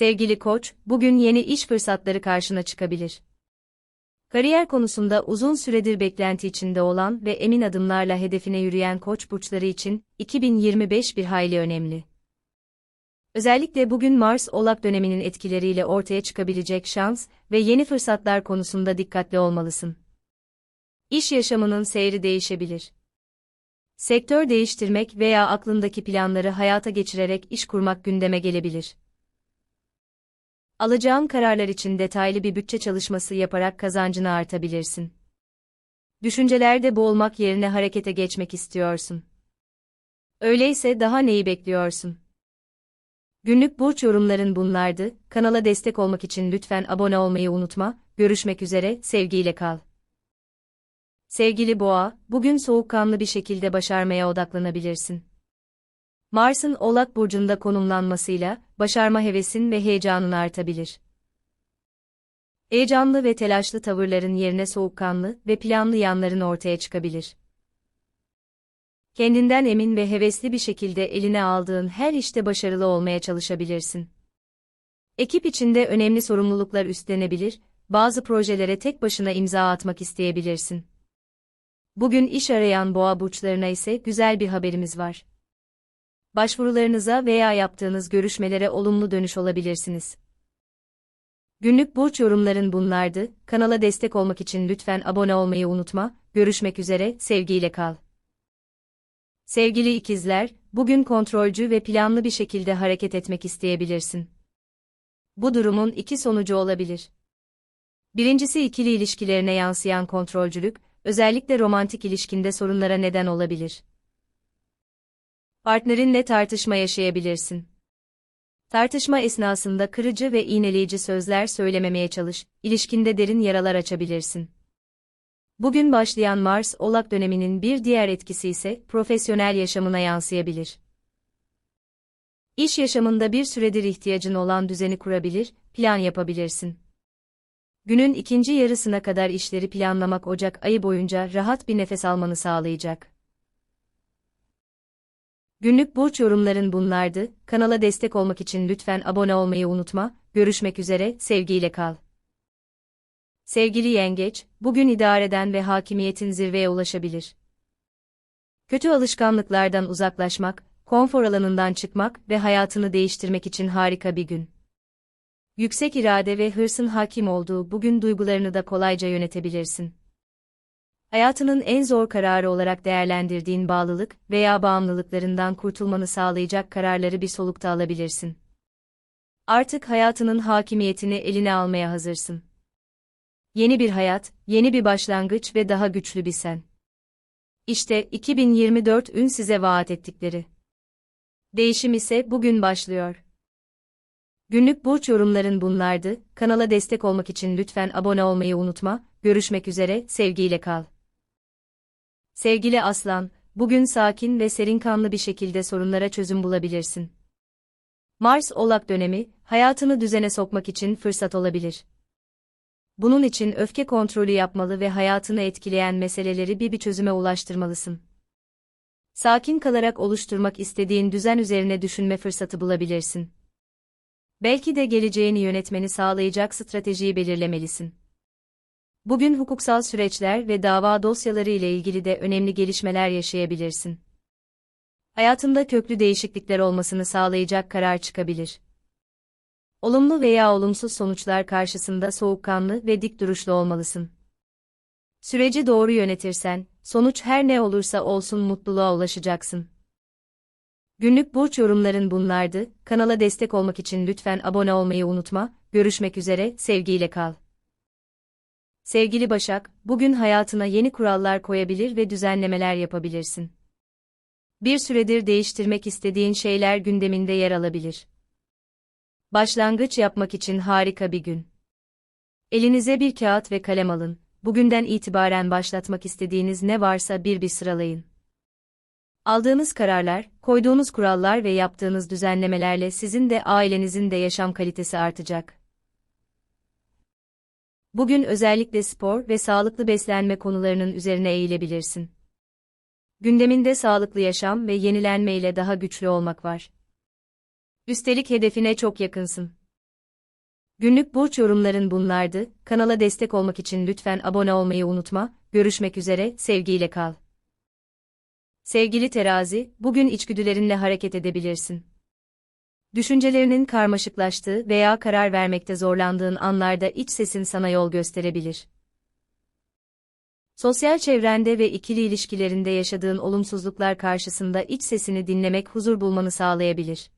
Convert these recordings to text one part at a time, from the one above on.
Sevgili koç, bugün yeni iş fırsatları karşına çıkabilir. Kariyer konusunda uzun süredir beklenti içinde olan ve emin adımlarla hedefine yürüyen koç burçları için 2025 bir hayli önemli. Özellikle bugün Mars Oğlak döneminin etkileriyle ortaya çıkabilecek şans ve yeni fırsatlar konusunda dikkatli olmalısın. İş yaşamının seyri değişebilir. Sektör değiştirmek veya aklındaki planları hayata geçirerek iş kurmak gündeme gelebilir. Alacağın kararlar için detaylı bir bütçe çalışması yaparak kazancını artabilirsin. Düşüncelerde boğulmak yerine harekete geçmek istiyorsun. Öyleyse daha neyi bekliyorsun? Günlük burç yorumların bunlardı. Kanala destek olmak için lütfen abone olmayı unutma. Görüşmek üzere, sevgiyle kal. Sevgili Boğa, bugün soğukkanlı bir şekilde başarmaya odaklanabilirsin. Mars'ın Oğlak burcunda konumlanmasıyla başarma hevesin ve heyecanın artabilir. Heyecanlı ve telaşlı tavırların yerine soğukkanlı ve planlı yanların ortaya çıkabilir. Kendinden emin ve hevesli bir şekilde eline aldığın her işte başarılı olmaya çalışabilirsin. Ekip içinde önemli sorumluluklar üstlenebilir, bazı projelere tek başına imza atmak isteyebilirsin. Bugün iş arayan boğa burçlarına ise güzel bir haberimiz var. Başvurularınıza veya yaptığınız görüşmelere olumlu dönüş olabilirsiniz. Günlük burç yorumların bunlardı. Kanala destek olmak için lütfen abone olmayı unutma. Görüşmek üzere, sevgiyle kal. Sevgili ikizler, bugün kontrolcü ve planlı bir şekilde hareket etmek isteyebilirsin. Bu durumun iki sonucu olabilir. Birincisi ikili ilişkilerine yansıyan kontrolcülük, özellikle romantik ilişkinde sorunlara neden olabilir. Partnerinle tartışma yaşayabilirsin. Tartışma esnasında kırıcı ve iğneleyici sözler söylememeye çalış, ilişkinde derin yaralar açabilirsin. Bugün başlayan Mars Oğlak döneminin bir diğer etkisi ise profesyonel yaşamına yansıyabilir. İş yaşamında bir süredir ihtiyacın olan düzeni kurabilir, plan yapabilirsin. Günün ikinci yarısına kadar işleri planlamak Ocak ayı boyunca rahat bir nefes almanı sağlayacak. Günlük burç yorumların bunlardı. Kanala destek olmak için lütfen abone olmayı unutma. Görüşmek üzere, sevgiyle kal. Sevgili yengeç, bugün idareden ve hakimiyetin zirveye ulaşabilir. Kötü alışkanlıklardan uzaklaşmak, konfor alanından çıkmak ve hayatını değiştirmek için harika bir gün. Yüksek irade ve hırsın hakim olduğu bugün duygularını da kolayca yönetebilirsin. Hayatının en zor kararı olarak değerlendirdiğin bağlılık veya bağımlılıklarından kurtulmanı sağlayacak kararları bir solukta alabilirsin. Artık hayatının hakimiyetini eline almaya hazırsın. Yeni bir hayat, yeni bir başlangıç ve daha güçlü bir sen. İşte 2024 ün size vaat ettikleri. Değişim ise bugün başlıyor. Günlük burç yorumların bunlardı. Kanala destek olmak için lütfen abone olmayı unutma. Görüşmek üzere, sevgiyle kal. Sevgili Aslan, bugün sakin ve serin kanlı bir şekilde sorunlara çözüm bulabilirsin. Mars Oğlak dönemi, hayatını düzene sokmak için fırsat olabilir. Bunun için öfke kontrolü yapmalı ve hayatını etkileyen meseleleri bir bir çözüme ulaştırmalısın. Sakin kalarak oluşturmak istediğin düzen üzerine düşünme fırsatı bulabilirsin. Belki de geleceğini yönetmeni sağlayacak stratejiyi belirlemelisin. Bugün hukuksal süreçler ve dava dosyaları ile ilgili de önemli gelişmeler yaşayabilirsin. Hayatında köklü değişiklikler olmasını sağlayacak karar çıkabilir. Olumlu veya olumsuz sonuçlar karşısında soğukkanlı ve dik duruşlu olmalısın. Süreci doğru yönetirsen, sonuç her ne olursa olsun mutluluğa ulaşacaksın. Günlük burç yorumların bunlardı. Kanala destek olmak için lütfen abone olmayı unutma. Görüşmek üzere, sevgiyle kal. Sevgili Başak, bugün hayatına yeni kurallar koyabilir ve düzenlemeler yapabilirsin. Bir süredir değiştirmek istediğin şeyler gündeminde yer alabilir. Başlangıç yapmak için harika bir gün. Elinize bir kağıt ve kalem alın. Bugünden itibaren başlatmak istediğiniz ne varsa bir bir sıralayın. Aldığınız kararlar, koyduğunuz kurallar ve yaptığınız düzenlemelerle sizin de ailenizin de yaşam kalitesi artacak. Bugün özellikle spor ve sağlıklı beslenme konularının üzerine eğilebilirsin. Gündeminde sağlıklı yaşam ve yenilenme ile daha güçlü olmak var. Üstelik hedefine çok yakınsın. Günlük burç yorumların bunlardı. Kanala destek olmak için lütfen abone olmayı unutma. Görüşmek üzere, sevgiyle kal. Sevgili terazi, bugün içgüdülerinle hareket edebilirsin. Düşüncelerinin karmaşıklaştığı veya karar vermekte zorlandığın anlarda iç sesin sana yol gösterebilir. Sosyal çevrende ve ikili ilişkilerinde yaşadığın olumsuzluklar karşısında iç sesini dinlemek huzur bulmanı sağlayabilir.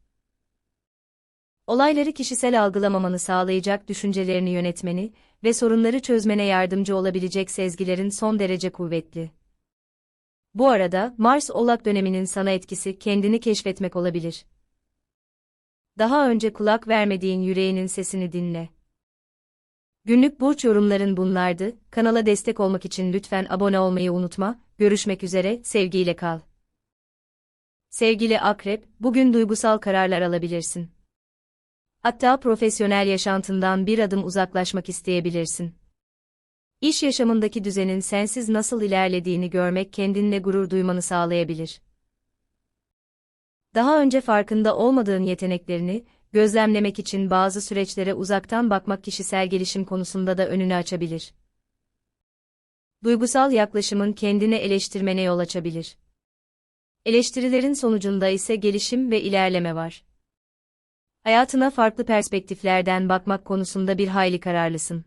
Olayları kişisel algılamamanı sağlayacak düşüncelerini yönetmeni ve sorunları çözmene yardımcı olabilecek sezgilerin son derece kuvvetli. Bu arada Mars Oğlak döneminin sana etkisi kendini keşfetmek olabilir. Daha önce kulak vermediğin yüreğinin sesini dinle. Günlük burç yorumların bunlardı. Kanala destek olmak için lütfen abone olmayı unutma. Görüşmek üzere, sevgiyle kal. Sevgili Akrep, bugün duygusal kararlar alabilirsin. Hatta profesyonel yaşantından bir adım uzaklaşmak isteyebilirsin. İş yaşamındaki düzenin sensiz nasıl ilerlediğini görmek kendinle gurur duymanı sağlayabilir. Daha önce farkında olmadığın yeteneklerini gözlemlemek için bazı süreçlere uzaktan bakmak kişisel gelişim konusunda da önünü açabilir. Duygusal yaklaşımın kendini eleştirmene yol açabilir. Eleştirilerin sonucunda ise gelişim ve ilerleme var. Hayatına farklı perspektiflerden bakmak konusunda bir hayli kararlısın.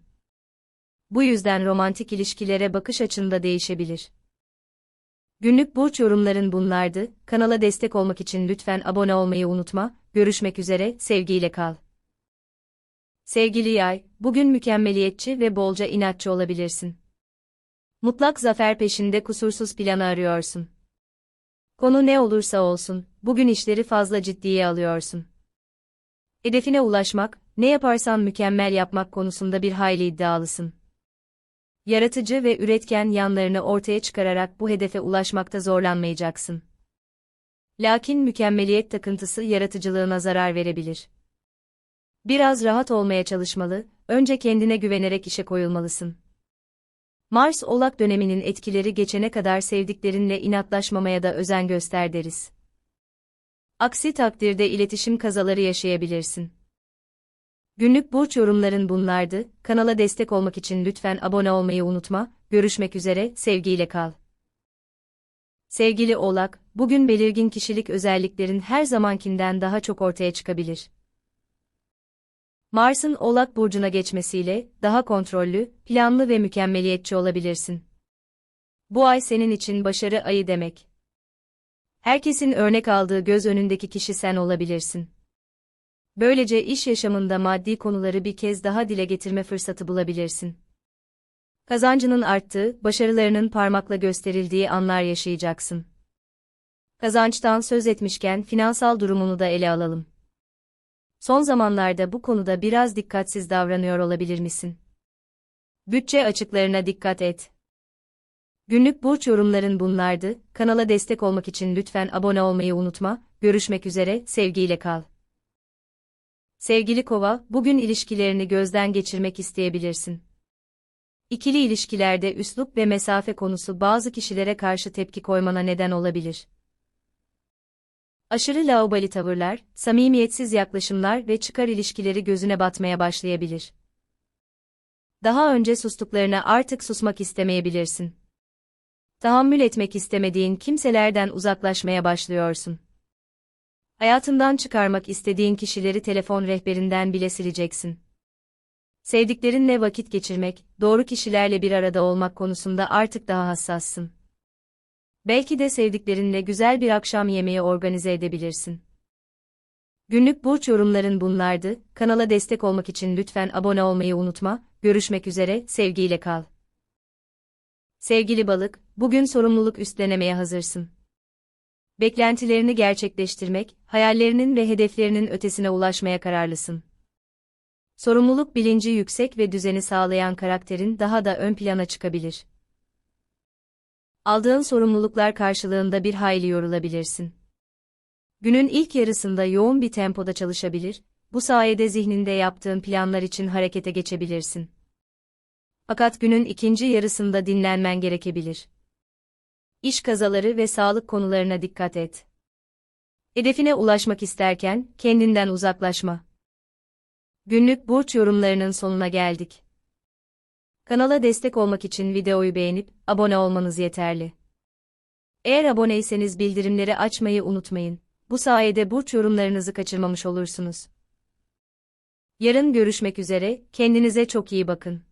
Bu yüzden romantik ilişkilere bakış açında değişebilir. Günlük burç yorumların bunlardı. Kanala destek olmak için lütfen abone olmayı unutma. Görüşmek üzere, sevgiyle kal. Sevgili Yay, bugün mükemmeliyetçi ve bolca inatçı olabilirsin. Mutlak zafer peşinde kusursuz planı arıyorsun. Konu ne olursa olsun, bugün işleri fazla ciddiye alıyorsun. Hedefine ulaşmak, ne yaparsan mükemmel yapmak konusunda bir hayli iddialısın. Yaratıcı ve üretken yanlarını ortaya çıkararak bu hedefe ulaşmakta zorlanmayacaksın. Lakin mükemmeliyet takıntısı yaratıcılığına zarar verebilir. Biraz rahat olmaya çalışmalı, önce kendine güvenerek işe koyulmalısın. Mars Oğlak döneminin etkileri geçene kadar sevdiklerinle inatlaşmamaya da özen göster deriz. Aksi takdirde iletişim kazaları yaşayabilirsin. Günlük burç yorumların bunlardı. Kanala destek olmak için lütfen abone olmayı unutma. Görüşmek üzere, sevgiyle kal. Sevgili Oğlak, bugün belirgin kişilik özelliklerin her zamankinden daha çok ortaya çıkabilir. Mars'ın Oğlak burcuna geçmesiyle daha kontrollü, planlı ve mükemmeliyetçi olabilirsin. Bu ay senin için başarı ayı demek. Herkesin örnek aldığı göz önündeki kişi sen olabilirsin. Böylece iş yaşamında maddi konuları bir kez daha dile getirme fırsatı bulabilirsin. Kazancının arttığı, başarılarının parmakla gösterildiği anlar yaşayacaksın. Kazançtan söz etmişken finansal durumunu da ele alalım. Son zamanlarda bu konuda biraz dikkatsiz davranıyor olabilir misin? Bütçe açıklarına dikkat et. Günlük burç yorumların bunlardı. Kanala destek olmak için lütfen abone olmayı unutma. Görüşmek üzere, sevgiyle kal. Sevgili Kova, bugün ilişkilerini gözden geçirmek isteyebilirsin. İkili ilişkilerde üslup ve mesafe konusu bazı kişilere karşı tepki koymana neden olabilir. Aşırı laubali tavırlar, samimiyetsiz yaklaşımlar ve çıkar ilişkileri gözüne batmaya başlayabilir. Daha önce sustuklarına artık susmak istemeyebilirsin. Tahammül etmek istemediğin kimselerden uzaklaşmaya başlıyorsun. Hayatından çıkarmak istediğin kişileri telefon rehberinden bile sileceksin. Sevdiklerinle vakit geçirmek, doğru kişilerle bir arada olmak konusunda artık daha hassassın. Belki de sevdiklerinle güzel bir akşam yemeği organize edebilirsin. Günlük burç yorumların bunlardı. Kanala destek olmak için lütfen abone olmayı unutma. Görüşmek üzere, sevgiyle kal. Sevgili balık, bugün sorumluluk üstlenemeye hazırsın. Beklentilerini gerçekleştirmek, hayallerinin ve hedeflerinin ötesine ulaşmaya kararlısın. Sorumluluk bilinci yüksek ve düzeni sağlayan karakterin daha da ön plana çıkabilir. Aldığın sorumluluklar karşılığında bir hayli yorulabilirsin. Günün ilk yarısında yoğun bir tempoda çalışabilir, bu sayede zihninde yaptığın planlar için harekete geçebilirsin. Fakat günün ikinci yarısında dinlenmen gerekebilir iş kazaları ve sağlık konularına dikkat et. Hedefine ulaşmak isterken kendinden uzaklaşma. Günlük burç yorumlarının sonuna geldik. Kanala destek olmak için videoyu beğenip abone olmanız yeterli. Eğer aboneyseniz bildirimleri açmayı unutmayın. Bu sayede burç yorumlarınızı kaçırmamış olursunuz. Yarın görüşmek üzere, kendinize çok iyi bakın.